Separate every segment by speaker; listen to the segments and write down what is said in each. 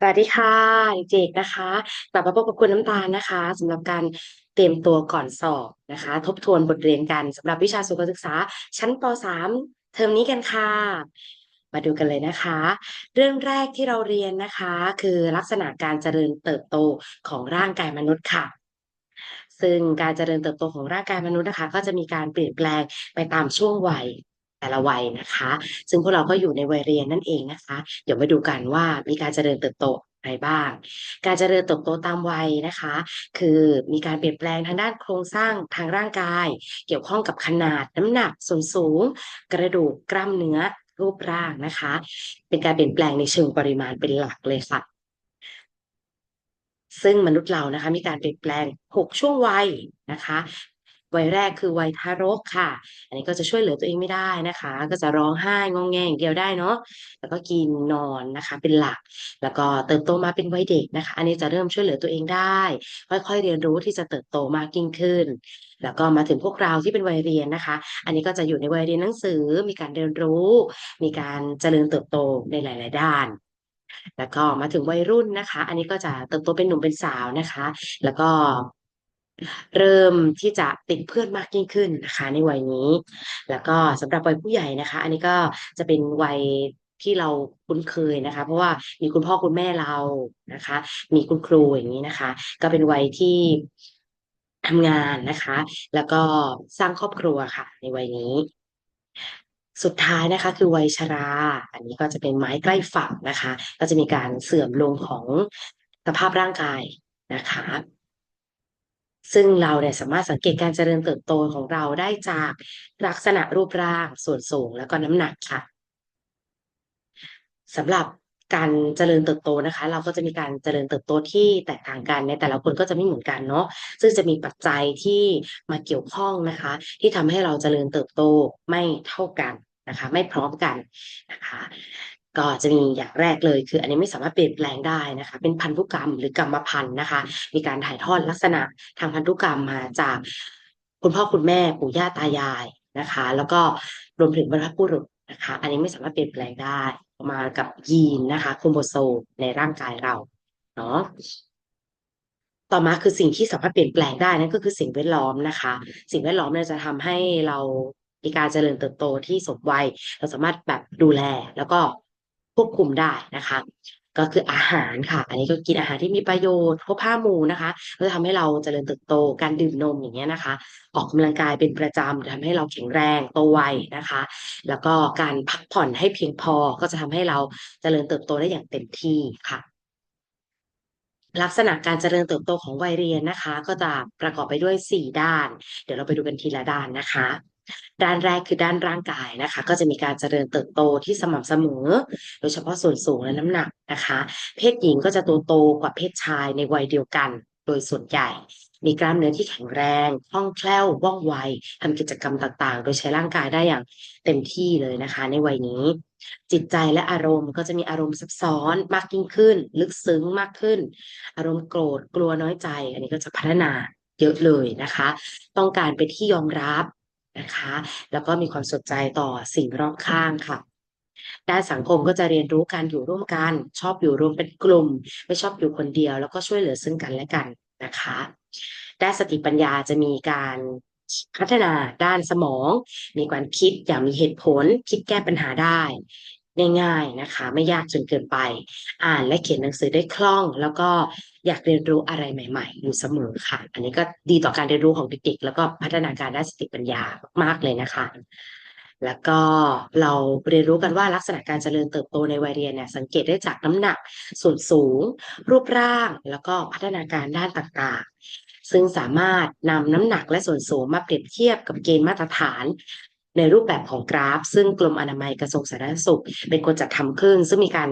Speaker 1: สวัสดีค่ะเจกนะคะกลับมาพบกับคุณน้ำตาลนะคะสำหรับการเตรียมตัวก่อนสอบนะคะ ทบทวนบทเรียนกันสำหรับวิชาสุขศึกษา ชั้นป .3 เทอมนี้กันค่ะ มาดูกันเลยนะคะ เรื่องแรกที่เราเรียนนะคะ คือลักษณะการเจริญเติบโตของร่างกายมนุษย์ค่ะซึ่งการเจริญเติบโตของร่างกายมนุษย์นะคะ ก็จะมีการเปลี่ยนแปลงไปตามช่วงวัย แต่ละวัยนะคะ ซึ่งพวกเราก็อยู่ในวัยเรียนนั่นเองนะคะ เดี๋ยวมาดูกันว่ามีการเจริญเติบโตอะไรบ้าง การเจริญเติบโตตามวัยนะคะ คือมีการเปลี่ยนแปลงทางด้านโครงสร้างทางร่างกาย เกี่ยวข้องกับขนาดน้ำหนักส่วนสูง กระดูกกล้ามเนื้อรูปร่างนะคะ เป็นการเปลี่ยนแปลงในเชิงปริมาณเป็นหลักเลยค่ะซึ่งมนุษย์เรานะคะมีการเปลี่ยนแปลง 6 ช่วงวัยนะคะ วัยแรกคือวัยทารกค่ะ อันนี้ก็จะช่วยเหลือตัวเองไม่ได้นะคะ ก็จะร้องไห้งองแงอย่างเดียวได้เนาะแล้วก็กินนอนนะคะ เป็นหลัก แล้วก็เติบโตมาเป็นวัยเด็กนะคะ อันนี้จะเริ่มช่วยเหลือตัวเองได้ ค่อยๆเรียนรู้ที่จะเติบโตมากยิ่งขึ้น แล้วก็มาถึงพวกเราที่เป็นวัยเรียนนะคะ อันนี้ก็จะอยู่ในวัยเรียนหนังสือ มีการเรียนรู้ มีการเจริญเติบโตในหลาย ๆ ด้านแล้วก็มาถึงวัยรุ่นนะคะ อันนี้ก็จะเติบโตเป็นหนุ่มเป็นสาวนะคะ แล้วก็ เริ่มที่จะติดเพื่อนมากยิ่งขึ้นนะคะ ในวัยนี้ แล้วก็สำหรับวัยผู้ใหญ่นะคะ อันนี้ก็จะเป็นวัยที่เราคุ้นเคยนะคะ เพราะว่ามีคุณพ่อคุณแม่เรานะคะ มีคุณครูอย่างนี้นะคะ ก็เป็นวัยที่ทำงานนะคะ แล้วก็สร้างครอบครัวค่ะ ในวัยนี้ สุดท้ายนะคะ คือวัยชรา อันนี้ก็จะเป็นไม้ใกล้ฝั่งนะคะ ก็จะมีการเสื่อมลงของสภาพร่างกายนะคะ ซึ่งเราเนี่ยสามารถสังเกตการเจริญเติบโตของเราได้จากลักษณะรูปร่างส่วนสูงแล้วก็น้ำหนักค่ะสำหรับการเจริญเติบโตนะคะ เราก็จะมีการเจริญเติบโตที่แตกต่างกันในแต่ละคนก็จะไม่เหมือนกันเนาะซึ่งจะมีปัจจัยที่มาเกี่ยวข้องนะคะ ที่ทำให้เราเจริญเติบโตไม่เท่ากันนะคะ ไม่พร้อมกันนะคะ ก็จะมีอย่างแรกเลยคือ อันนี้ไม่สามารถเปลี่ยนแปลงได้นะคะ เป็นพันธุกรรมหรือกรรมพันธุ์นะคะ มีการถ่ายทอดลักษณะทางพันธุกรรมมาจากคุณพ่อคุณแม่ปู่ย่าตายายนะคะ แล้วก็รวมถึงบรรพบุรุษนะคะ อันนี้ไม่สามารถเปลี่ยนแปลงได้มากับยีนนะคะโครโมโซมในร่างกายเราเนาะต่อมาคือสิ่งที่สามารถเปลี่ยนแปลงได้นั่นก็คือสิ่งแวดล้อมนะคะ สิ่งแวดล้อมเนี่ยจะทำให้เรามีการเจริญเติบโตที่สมวัย เราสามารถแบบดูแล แล้วก็ ควบคุมได้นะคะ ก็คืออาหารค่ะ อันนี้ก็กินอาหารที่มีประโยชน์ครบห้าหมู่นะคะก็จะทำให้เราเจริญเติบโตการดื่มนมอย่างเงี้ยนะคะ ออกกำลังกายเป็นประจำจะทำให้เราแข็งแรงโตไวนะคะ แล้วก็การพักผ่อนให้เพียงพอก็จะทำให้เราเจริญเติบโตได้อย่างเต็มที่ค่ะลักษณะการเจริญเติบโตของวัยเรียนนะคะ ก็จะประกอบไปด้วยสี่ด้าน เดี๋ยวเราไปดูกันทีละด้านนะคะ ด้านแรกคือด้านร่างกายนะคะ ก็จะมีการเจริญเติบโตที่สม่ำเสมอ โดยเฉพาะส่วนสูงและน้ำหนักนะคะ เพศหญิงก็จะโตโตกว่าเพศชายในวัยเดียวกัน โดยส่วนใหญ่ มีกล้ามเนื้อที่แข็งแรงคล่องแคล่วว่องไวทำกิจกรรมต่างๆ โดยใช้ร่างกายได้อย่างเต็มที่เลยนะคะ ในวัยนี้ จิตใจและอารมณ์ก็จะมีอารมณ์ซับซ้อนมากยิ่งขึ้น ลึกซึ้งมากขึ้น อารมณ์โกรธกลัวน้อยใจ อันนี้ก็จะพัฒนาเยอะเลยนะคะ ต้องการเป็นที่ยอมรับ นะคะ แล้วก็มีความสนใจต่อสิ่งรอบข้างค่ะด้านสังคมก็จะเรียนรู้การอยู่ร่วมกัน ชอบอยู่รวมเป็นกลุ่ม ไม่ชอบอยู่คนเดียว แล้วก็ช่วยเหลือซึ่งกันและกันนะคะด้านสติปัญญาจะมีการพัฒนาด้านสมอง มีการคิดอย่างมีเหตุผล คิดแก้ปัญหาได้ ง่ายๆนะคะ ไม่ยากจนเกินไป อ่านและเขียนหนังสือได้คล่อง แล้วก็อยากเรียนรู้อะไรใหม่ ๆ อยู่เสมอค่ะ อันนี้ก็ดีต่อการเรียนรู้ของเด็กๆแล้วก็พัฒนาการด้านสติปัญญามากเลยนะคะ แล้วก็เราเรียนรู้กันว่าลักษณะการเจริญเติบโตในวัยเรียนเนี่ยสังเกตได้จากน้ำหนัก ส่วนสูง รูปร่าง แล้วก็พัฒนาการด้านต่างๆซึ่งสามารถนำน้ำหนักและส่วนสูงมาเปรียบเทียบกับเกณฑ์มาตรฐาน ในรูปแบบของกราฟ ซึ่งกรมอนามัยกระทรวงสาธารณสุข เป็นคนจัดทำขึ้น ซึ่งมีการ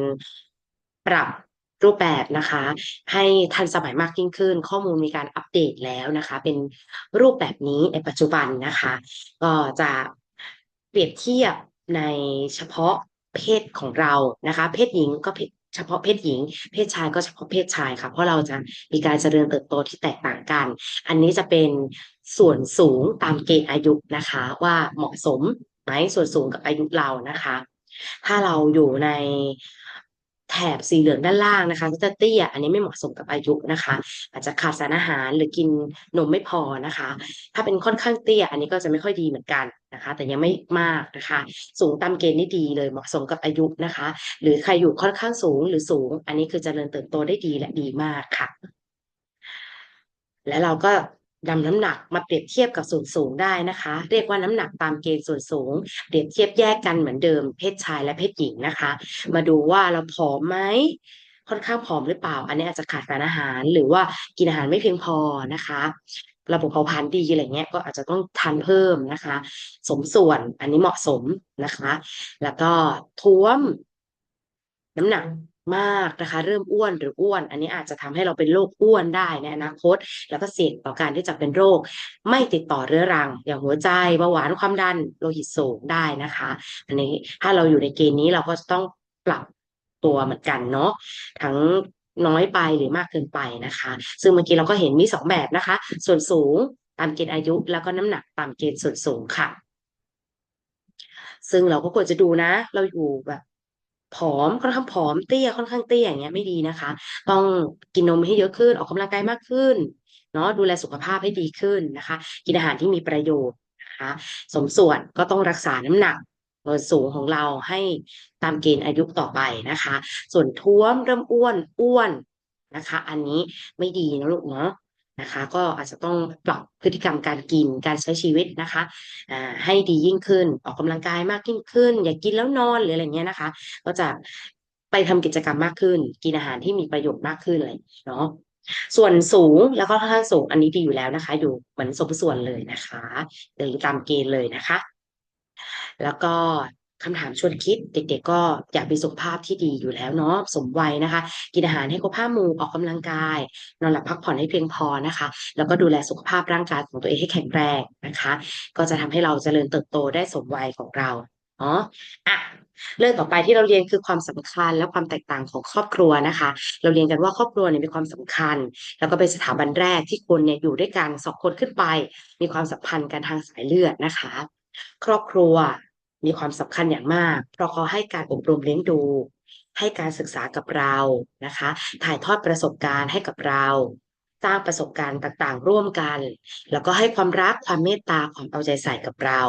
Speaker 1: ปรับรูปแบบนะคะ ให้ทันสมัยมากยิ่งขึ้น ข้อมูลมีการอัปเดตแล้วนะคะ เป็นรูปแบบนี้ในปัจจุบันนะคะ ก็จะเปรียบเทียบในเฉพาะเพศของเรานะคะ เพศหญิงก็เฉพาะเพศหญิง เพศชายก็เฉพาะเพศชายค่ะ เพราะเราจะมีการเจริญเติบโตที่แตกต่างกัน อันนี้จะเป็น ส่วนสูงตามเกณฑ์อายุนะคะ ว่าเหมาะสมไหมส่วนสูงกับอายุเรานะคะ ถ้าเราอยู่ในแถบสีเหลืองด้านล่างนะคะก็จะเตี้ยอันนี้ไม่เหมาะสมกับอายุนะคะ อาจจะขาดสารอาหารหรือกินนมไม่พอนะคะ ถ้าเป็นค่อนข้างเตี้ย อันนี้ก็จะไม่ค่อยดีเหมือนกันนะคะ แต่ยังไม่มากนะคะ สูงตามเกณฑ์นี่ดีเลยเหมาะสมกับอายุนะคะ หรือใครอยู่ค่อนข้างสูงหรือสูง อันนี้คือเจริญเติบโตได้ดีและดีมากค่ะ และเราก็ นำน้ำหนักมาเปรียบเทียบกับส่วนสูงได้นะคะ เรียกว่าน้ำหนักตามเกณฑ์ส่วนสูง เปรียบเทียบแยกกันเหมือนเดิมเพศชายและเพศหญิงนะคะ มาดูว่าเราผอมไหมค่อนข้างผอมหรือเปล่า อันนี้อาจจะขาดสารอาหาร หรือว่ากินอาหารไม่เพียงพอนะคะ ระบบเผาผลาญดีอะไรเงี้ยก็อาจจะต้องทานเพิ่มนะคะ สมส่วนอันนี้เหมาะสมนะคะ แล้วก็ท้วม น้ำหนัก มากนะคะ เริ่มอ้วนหรืออ้วน อันนี้อาจจะทำให้เราเป็นโรคอ้วนได้ในอนาคต แล้วก็เสี่ยงต่อการที่จะเป็นโรค ไม่ติดต่อเรื้อรัง อย่างหัวใจเบาหวานความดันโลหิตสูงได้นะคะ อันนี้ถ้าเราอยู่ในเกณฑ์นี้เราก็จะต้องปรับตัวเหมือนกันเนาะทั้งน้อยไปหรือมากเกินไปนะคะ ซึ่งเมื่อกี้เราก็เห็นมีสองแบบนะคะ ส่วนสูงตามเกณฑ์อายุแล้วก็น้ำหนักตามเกณฑ์ส่วนสูงค่ะ ซึ่งเราก็ควรจะดูนะ เราอยู่แบบ ผอมค่อนข้างผอมเตี้ยค่อนข้างเตี้ยอย่างเงี้ยไม่ดีนะคะ ต้องกินนมให้เยอะขึ้นออกกำลังกายมากขึ้นเนาะดูแลสุขภาพให้ดีขึ้นนะคะ กินอาหารที่มีประโยชน์นะคะสมส่วนก็ต้องรักษาน้ำหนักส่วสูงของเราให้ตามเกณฑ์อายุต่อไปนะคะ ส่วนท้วมเริ่มอ้วนอ้วนนะคะ อันนี้ไม่ดีนะลูกเนาะ นะคะ ก็อาจจะต้องปรับพฤติกรรมการกินการใช้ชีวิตนะคะให้ดียิ่งขึ้นออกกำลังกายมากยิ่งขึ้น อย่ากินแล้วนอนหรืออะไรเงี้ยนะคะ ก็จะไปทำกิจกรรมมากขึ้น กินอาหารที่มีประโยชน์มากขึ้นอะไรเนาะส่วนสูงแล้วก็ค่อนข้างสูงอันนี้ดีอยู่แล้วนะคะ อยู่เหมือนสมส่วนเลยนะคะหรือตามเกณฑ์เลยนะคะ แล้วก็ คำถามชวนคิดเด็ก ๆ ก็อยากมีสุขภาพที่ดีอยู่แล้วเนาะสมวัยนะคะ กินอาหารให้ครบห้าหมู่ออกกำลังกาย นอนหลับพักผ่อนให้เพียงพอนะคะ แล้วก็ดูแลสุขภาพร่างกายของตัวเองให้แข็งแรงนะคะ ก็จะทำให้เราเจริญเติบโตได้สมวัยของเราเนาะอะเรื่องต่อไปที่เราเรียนคือความสำคัญและความแตกต่างของครอบครัวนะคะ เราเรียนกันว่าครอบครัวเนี่ยมีความสำคัญ แล้วก็เป็นสถาบันแรกที่คนเนี่ยอยู่ด้วยกันสองคนขึ้นไป มีความสัมพันธ์กันทางสายเลือดนะคะ ครอบครัว มีความสำคัญอย่างมาก เพราะเขาให้การอบรมเลี้ยงดู ให้การศึกษากับเรานะคะ ถ่ายทอดประสบการณ์ให้กับเราสร้างประสบการณ์ต่างๆ ร่วมกัน แล้วก็ให้ความรักความเมตตาความเอาใจใส่กับเรา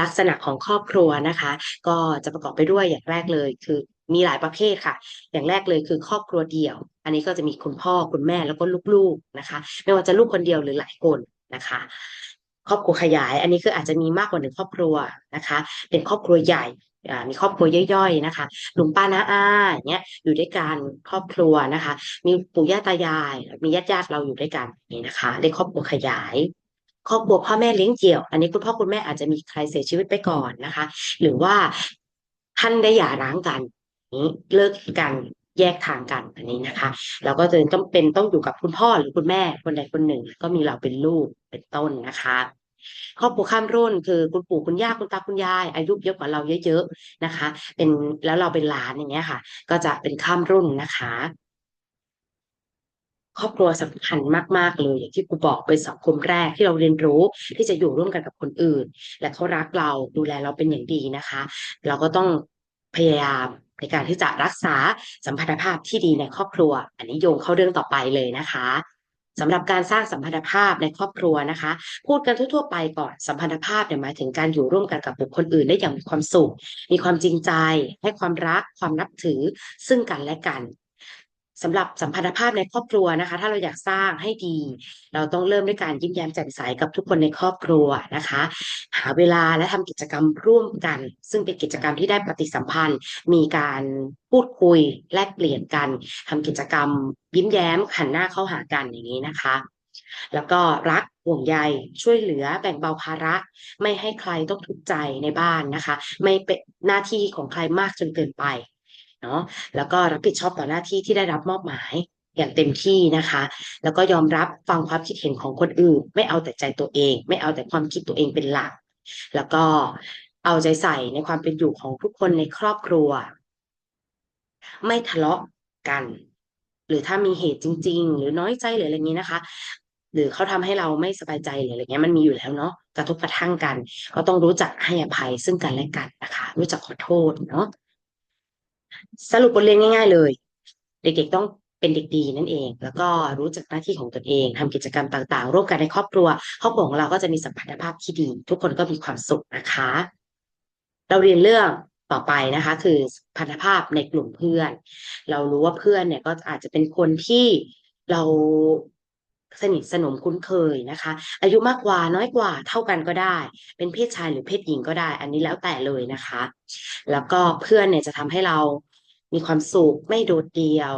Speaker 1: ลักษณะของครอบครัวนะคะ ก็จะประกอบไปด้วยอย่างแรกเลย คือมีหลายประเภทค่ะ อย่างแรกเลยคือครอบครัวเดี่ยว อันนี้ก็จะมีคุณพ่อคุณแม่แล้วก็ลูกๆนะคะ ไม่ว่าจะลูกคนเดียวหรือหลายคนนะคะ ครอบครัวขยาย อันนี้คืออาจจะมีมากกว่าหนึ่งครอบครัวนะคะ เป็นครอบครัวใหญ่มีครอบครัวย่อยๆนะคะลุงป้าน้าอาอย่างเงี้ยอยู่ด้วยกันครอบครัวนะคะ มีปู่ย่าตายาย มีญาติญาติๆเราอยู่ด้วยกันนี่นะคะเรียกครอบครัวขยาย ครอบครัวพ่อแม่เลี้ยงเดี่ยว อันนี้คุณพ่อคุณแม่อาจจะมีใครเสียชีวิตไปก่อนนะคะ หรือว่าท่านได้หย่าร้างกันนี้เลิกกัน แยกทางกันอันนี้นะคะ เราก็จะต้องเป็นต้องอยู่กับคุณพ่อหรือคุณแม่คนใดคนหนึ่ง ก็มีเราเป็นลูกเป็นต้นนะคะครอบครัวข้ามรุ่นคือคุณปู่คุณย่าคุณตาคุณยาย อายุเยอะกว่าเราเยอะๆนะคะ เป็นแล้วเราเป็นหลานอย่างเงี้ยค่ะ ก็จะเป็นข้ามรุ่นนะคะครอบครัวสำคัญมากๆเลยอย่างที่ครูบอกเป็นสังคมแรกที่เราเรียนรู้ที่จะอยู่ร่วมกันกับคนอื่น และเขารักเราดูแลเราเป็นอย่างดีนะคะ เราก็ต้องพยายาม ในการที่จะรักษาสัมพันธภาพที่ดีในครอบครัว อันนี้โยงเข้าเรื่องต่อไปเลยนะคะสำหรับการสร้างสัมพันธภาพในครอบครัวนะคะ พูดกันทั่วๆไปก่อนสัมพันธภาพเนี่ยหมายถึงการอยู่ร่วมกันกับบุคคลอื่นได้อย่างมีความสุข มีความจริงใจ ให้ความรักความนับถือซึ่งกันและกัน สำหรับสัมพันธภาพในครอบครัวนะคะ ถ้าเราอยากสร้างให้ดี เราต้องเริ่มด้วยการยิ้มแย้มแจ่มใสกับทุกคนในครอบครัวนะคะ หาเวลาและทำกิจกรรมร่วมกัน ซึ่งเป็นกิจกรรมที่ได้ปฏิสัมพันธ์ มีการพูดคุยแลกเปลี่ยนกันทำกิจกรรม ยิ้มแย้มหันหน้าเข้าหากันอย่างนี้นะคะ แล้วก็รักห่วงใยช่วยเหลือแบ่งเบาภาระ ไม่ให้ใครต้องทุกข์ใจในบ้านนะคะ ไม่เป็นหน้าที่ของใครมากจนเกินไป เนาะแล้วก็รับผิดชอบต่อหน้าที่ที่ได้รับมอบหมายอย่างเต็มที่นะคะ แล้วก็ยอมรับฟังความคิดเห็นของคนอื่น ไม่เอาแต่ใจตัวเอง ไม่เอาแต่ความคิดตัวเองเป็นหลัก แล้วก็เอาใจใส่ในความเป็นอยู่ของทุกคนในครอบครัว ไม่ทะเลาะกัน หรือถ้ามีเหตุจริง ๆ หรือน้อยใจหรืออะไรอย่างนี้นะคะ หรือเขาทำให้เราไม่สบายใจหรืออะไรเงี้ยมันมีอยู่แล้วเนาะกระทบกระทั่งกัน ก็ต้องรู้จักให้อภัยซึ่งกันและกันนะคะ รู้จักขอโทษเนาะ สรุปบทเรียนง่าย ๆ เลย เด็กๆต้องเป็นเด็กดีนั่นเอง แล้วก็รู้จักหน้าที่ของตนเองทำกิจกรรมต่างๆ ร่วมกันในครอบครัวครอบครัวของเราก็จะมีสัมพันธภาพที่ดี ทุกคนก็มีความสุขนะคะ เราเรียนเรื่องต่อไปนะคะ คือพันธภาพในกลุ่มเพื่อน เรารู้ว่าเพื่อนเนี่ยก็อาจจะเป็นคนที่เราสนิทสนมคุ้นเคยนะคะ อายุมากกว่าน้อยกว่าเท่ากันก็ได้ เป็นเพศชายหรือเพศหญิงก็ได้ อันนี้แล้วแต่เลยนะคะ แล้วก็เพื่อนเนี่ยจะทำให้เรา มีความสุขไม่โดดเดี่ยว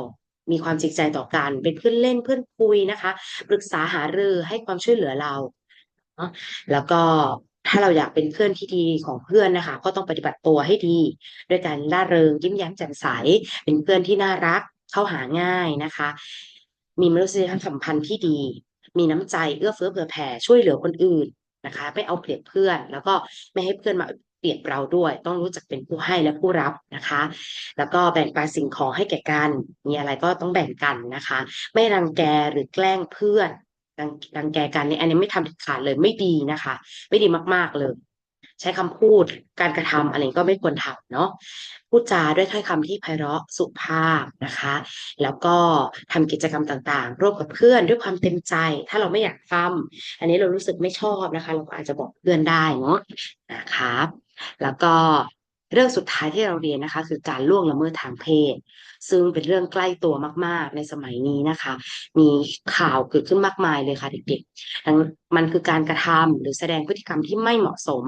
Speaker 1: มีความจริงใจต่อกัน เป็นเพื่อนเล่นเพื่อนคุยนะคะ ปรึกษาหารือให้ความช่วยเหลือเราแล้วก็ถ้าเราอยากเป็นเพื่อนที่ดีของเพื่อนนะคะ ก็ต้องปฏิบัติตัวให้ดีด้วยการร่าเริงยิ้มแย้มแจ่มใส เป็นเพื่อนที่น่ารักเข้าหาง่ายนะคะ มีมนุษยสัมพันธ์ที่ดี มีน้ำใจเอื้อเฟื้อเผื่อแผ่ช่วยเหลือคนอื่นนะคะ ไม่เอาเปรียบเพื่อน แล้วก็ไม่ให้เพื่อนมา เปรียบเราด้วย ต้องรู้จักเป็นผู้ให้และผู้รับนะคะ แล้วก็แบ่งปันสิ่งของให้แก่กัน มีอะไรก็ต้องแบ่งกันนะคะ ไม่รังแกหรือแกล้งเพื่อนรังรังแกกันนี่อันนี้ไม่ทำเด็ดขาดเลยไม่ดีนะคะ ไม่ดีมากๆเลย ใช้คำพูดการกระทำอะไรก็ไม่ควรทำเนาะพูดจาด้วยถ้อยคำที่ไพเราะสุภาพนะคะ แล้วก็ทำกิจกรรมต่างๆ ร่วมกับเพื่อนด้วยความเต็มใจ ถ้าเราไม่อยากทำอันนี้เรารู้สึกไม่ชอบนะคะ เราก็อาจจะบอกเพื่อนได้เนาะนะคะ แล้วก็เรื่องสุดท้ายที่เราเรียนนะคะ คือการล่วงละเมิดทางเพศ ซึ่งเป็นเรื่องใกล้ตัวมาก ๆ ในสมัยนี้นะคะ มีข่าวเกิดขึ้นมากมายเลยค่ะเด็กๆทั้งมันคือการกระทำหรือแสดงพฤติกรรมที่ไม่เหมาะสม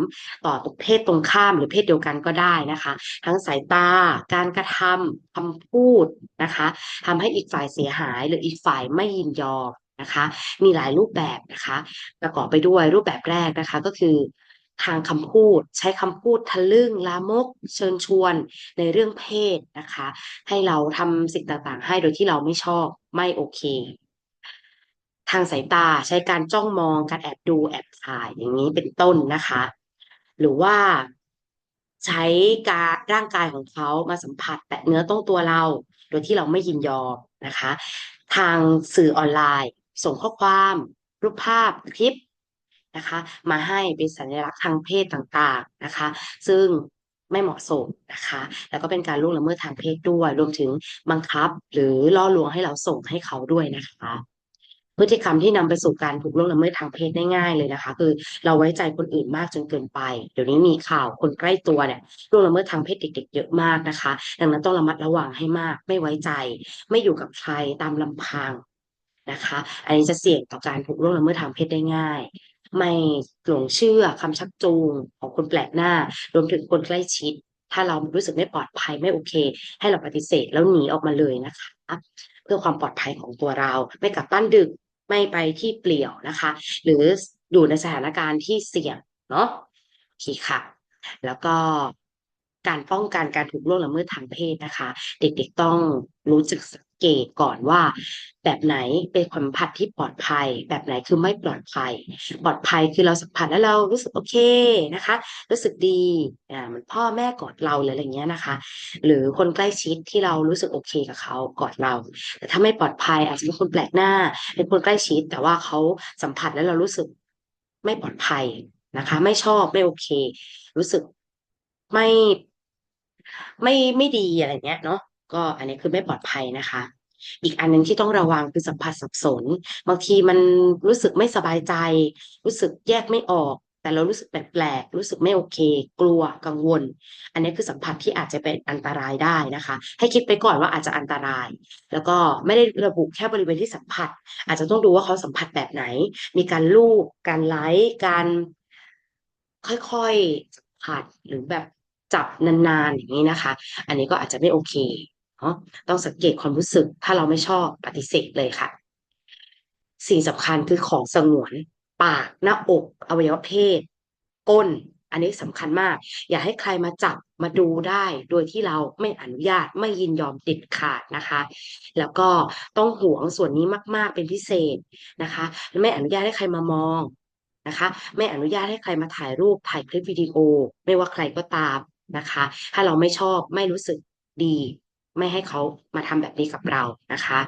Speaker 1: ต่อตุกเพศตรงข้ามหรือเพศเดียวกันก็ได้นะคะ ทั้งสายตา การกระทำคำพูดนะคะทำให้อีกฝ่ายเสียหาย หรืออีกฝ่ายไม่ยินยอมนะคะ มีหลายรูปแบบนะคะ ประกอบไปด้วยรูปแบบแรกนะคะก็คือ ทางคำพูด ใช้คำพูดทะลึ่งลามก เชิญชวนในเรื่องเพศนะคะ ให้เราทำสิ่งต่างๆ ให้โดยที่เราไม่ชอบไม่โอเค ทางสายตาใช้การจ้องมองการแอบดูแอบถ่ายอย่างนี้เป็นต้นนะคะ หรือว่าใช้การร่างกายของเขามาสัมผัสแตะเนื้อต้องตัวเรา โดยที่เราไม่ยินยอมนะคะ ทางสื่อออนไลน์ ส่งข้อความ รูปภาพคลิป นะคะ มาให้เป็นสัญลักษณ์ทางเพศต่างๆนะคะ ซึ่งไม่เหมาะสมนะคะ แล้วก็เป็นการล่วงละเมิดทางเพศด้วย รวมถึงบังคับหรือล่อลวงให้เราส่งให้เขาด้วยนะคะ พฤติกรรมที่นำไปสู่การถูกล่วงละเมิดทางเพศได้ง่ายเลยนะคะ คือเราไว้ใจคนอื่นมากจนเกินไป เดี๋ยวนี้มีข่าวคนใกล้ตัวเนี่ยล่วงละเมิดทางเพศเด็ก ๆ เยอะมากนะคะ ดังนั้นต้องระมัดระวังให้มาก ไม่ไว้ใจ ไม่อยู่กับใครตามลำพังนะคะ อันนี้จะเสี่ยงต่อการถูกล่วงละเมิดทางเพศได้ง่าย ไม่หลงเชื่อคำชักจูงของคนแปลกหน้า รวมถึงคนใกล้ชิด ถ้าเรารู้สึกไม่ปลอดภัยไม่โอเค ให้เราปฏิเสธแล้วหนีออกมาเลยนะคะ เพื่อความปลอดภัยของตัวเรา ไม่กลับบ้านดึกไม่ไปที่เปลี่ยวนะคะ หรืออยู่ในสถานการณ์ที่เสี่ยงเนาะโอเคค่ะ แล้วก็ การป้องกันการถูกล่วงละเมิดทางเพศนะคะ เด็กๆต้องรู้จักสังเกตก่อนว่า แบบไหนเป็นความสัมผัสที่ปลอดภัย แบบไหนคือไม่ปลอดภัย ปลอดภัยคือเราสัมผัสแล้วเรารู้สึกโอเคนะคะ รู้สึกดีอ่าเหมือนพ่อแม่กอดเราหรืออะไรเงี้ยนะคะ หรือคนใกล้ชิดที่เรารู้สึกโอเคกับเขากอดเรา แต่ถ้าไม่ปลอดภัยอาจจะเป็นคนแปลกหน้า เป็นคนใกล้ชิด แต่ว่าเขาสัมผัสแล้วเรารู้สึกไม่ปลอดภัยนะคะ ไม่ชอบไม่โอเค รู้สึกไม่ ไม่ไม่ดีอะไรเงี้ยเนาะก็อันนี้คือไม่ปลอดภัยนะคะ อีกอันหนึ่งที่ต้องระวังคือสัมผัสสับสน บางทีมันรู้สึกไม่สบายใจ รู้สึกแยกไม่ออก แต่เรารู้สึกแปลกๆรู้สึกไม่โอเค กลัวกังวล อันนี้คือสัมผัสที่อาจจะเป็นอันตรายได้นะคะ ให้คิดไปก่อนว่าอาจจะอันตราย แล้วก็ไม่ได้ระบุแค่บริเวณที่สัมผัส อาจจะต้องดูว่าเขาสัมผัสแบบไหน มีการลูบการไล้การค่อยๆสัมผัสหรือแบบ จับนานๆอย่างนี้นะคะ อันนี้ก็อาจจะไม่โอเคเนาะต้องสังเกตความรู้สึก ถ้าเราไม่ชอบปฏิเสธเลยค่ะ สิ่งสำคัญคือของสงวน ปากหน้าอกอวัยวะเพศ ก้น อันนี้สำคัญมาก อย่าให้ใครมาจับมาดูได้ โดยที่เราไม่อนุญาตไม่ยินยอมเด็ดขาดนะคะ แล้วก็ต้องหวงส่วนนี้มาก ๆ เป็นพิเศษนะคะและไม่อนุญาตให้ใครมามองนะคะไม่อนุญาตให้ใครมาถ่ายรูปถ่ายคลิปวิดีโอ ไม่ว่าใครก็ตาม นะคะ ถ้าเราไม่ชอบไม่รู้สึกดี ไม่ให้เขามาทำแบบนี้กับเรานะคะ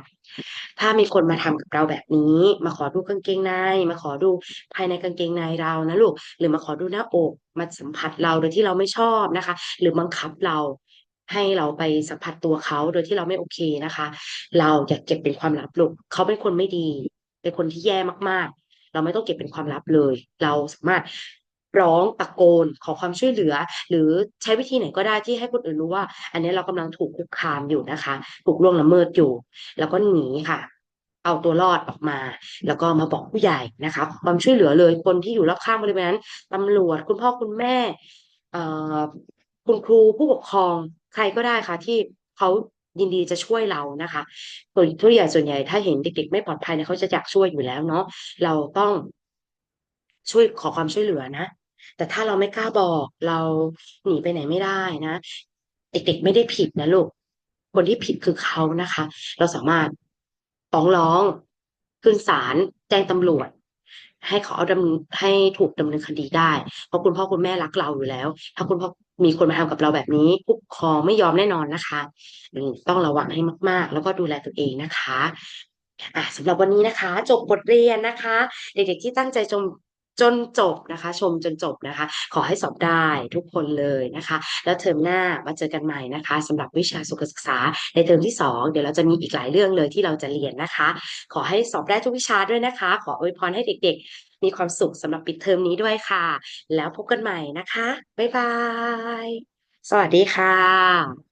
Speaker 1: ถ้ามีคนมาทำกับเราแบบนี้ มาขอดูกางเกงใน มาขอดูภายในกางเกงในเรานะลูก หรือมาขอดูหน้าอกมาสัมผัสเราโดยที่เราไม่ชอบนะคะ หรือบังคับเราให้เราไปสัมผัสตัวเขาโดยที่เราไม่โอเคนะคะ เราอย่าเก็บเป็นความลับลูกเขาเป็นคนไม่ดี เป็นคนที่แย่มากๆ เราไม่ต้องเก็บเป็นความลับเลย เราสามารถ ร้องตะโกนขอความช่วยเหลือ หรือใช้วิธีไหนก็ได้ที่ให้คนอื่นรู้ว่า อันนี้เรากำลังถูกคุกคามอยู่นะคะ ถูกล่วงละเมิดอยู่ แล้วก็หนีค่ะ เอาตัวรอดออกมา แล้วก็มาบอกผู้ใหญ่นะคะความช่วยเหลือเลยคนที่อยู่รอบข้างบริเวณนั้นตำรวจคุณพ่อคุณแม่คุณครูผู้ปกครองใครก็ได้ค่ะ ที่เขายินดีจะช่วยเรานะคะส่วนผู้ใหญ่ส่วนใหญ่ถ้าเห็นเด็กๆ ไม่ปลอดภัยเนี่ยเขาจะอยากช่วยอยู่แล้วเนาะเราต้องช่วยขอความช่วยเหลือนะ แต่ถ้าเราไม่กล้าบอกเราหนีไปไหนไม่ได้นะเด็กๆไม่ได้ผิดนะลูกคนที่ผิดคือเขานะคะ เราสามารถฟ้องร้องขึ้นศาลแจ้งตำรวจ ให้เขาเอาดำให้ถูกดำเนินคดีได้ เพราะคุณพ่อคุณแม่รักเราอยู่แล้ว ถ้าคุณพ่อมีคนมาทำกับเราแบบนี้ผู้ปกครองไม่ยอมแน่นอนนะคะ ต้องระวังให้มาก ๆ แล้วก็ดูแลตัวเองนะคะอะสำหรับวันนี้นะคะ จบบทเรียนนะคะ เด็กๆที่ตั้งใจจง จนจบนะคะ ชมจนจบนะคะ ขอให้สอบได้ทุกคนเลยนะคะ แล้วเทอมหน้ามาเจอกันใหม่นะคะสำหรับวิชาสุขศึกษาในเทอมที่สองเดี๋ยวเราจะมีอีกหลายเรื่องเลยที่เราจะเรียนนะคะ ขอให้สอบได้ทุกวิชาด้วยนะคะ ขออวยพรให้เด็ก ๆ มีความสุขสำหรับปิดเทอมนี้ด้วยค่ะ แล้วพบกันใหม่นะคะบ๊ายบายสวัสดีค่ะ